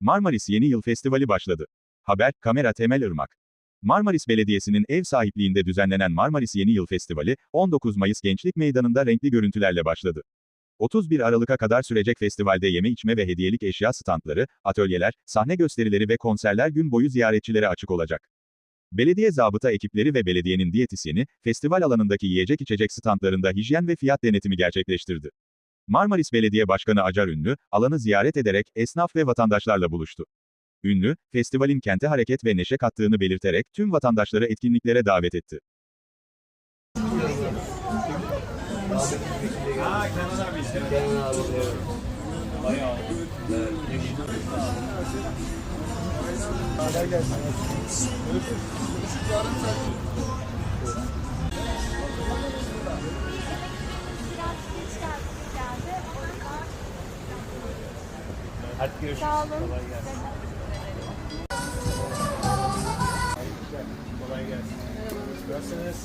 Marmaris Yeni Yıl Festivali başladı. Haber, kamera Temel Irmak. Marmaris Belediyesi'nin ev sahipliğinde düzenlenen Marmaris Yeni Yıl Festivali, 19 Mayıs Gençlik Meydanı'nda renkli görüntülerle başladı. 31 Aralık'a kadar sürecek festivalde yeme içme ve hediyelik eşya standları, atölyeler, sahne gösterileri ve konserler gün boyu ziyaretçilere açık olacak. Belediye zabıta ekipleri ve belediyenin diyetisyeni, festival alanındaki yiyecek içecek standlarında hijyen ve fiyat denetimi gerçekleştirdi. Marmaris Belediye Başkanı Acar Ünlü, alanı ziyaret ederek esnaf ve vatandaşlarla buluştu. Ünlü, festivalin kente hareket ve neşe kattığını belirterek tüm vatandaşları etkinliklere davet etti. Hadi görüşürüz. Sağ olun. Kolay gelsin. Kolay gelsin. Nasılsınız?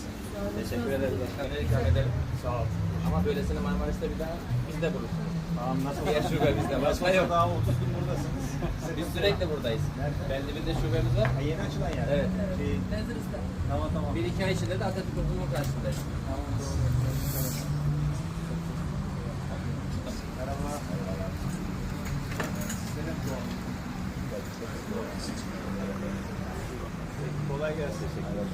Teşekkür ederim. Başkanı ikram ederim. Sağ ol. Ama böylesine Marmaris'te bir daha bizde bulursunuz. Tamam nasıl? Diğer şube bizde. Başka yok. Daha 30 gün buradasınız. Biz sürekli buradayız. Belli bir de şubemiz var. Ha, yeni açılan yer. Evet. Şey, tamam tamam. Bir iki ay içinde de Atatürk Okulu'nun karşısındayız. Merhaba. Kolay gelsin. Teşekkürler.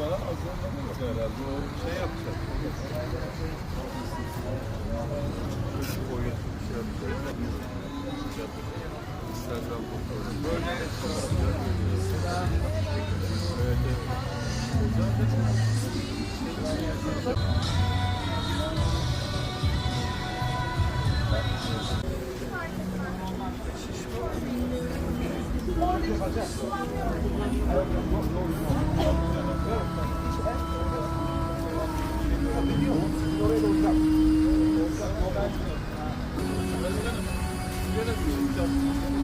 Bana azalmamış herhalde. O şey yapacak. Boyut şey yapacak. İstersen Böyle evet.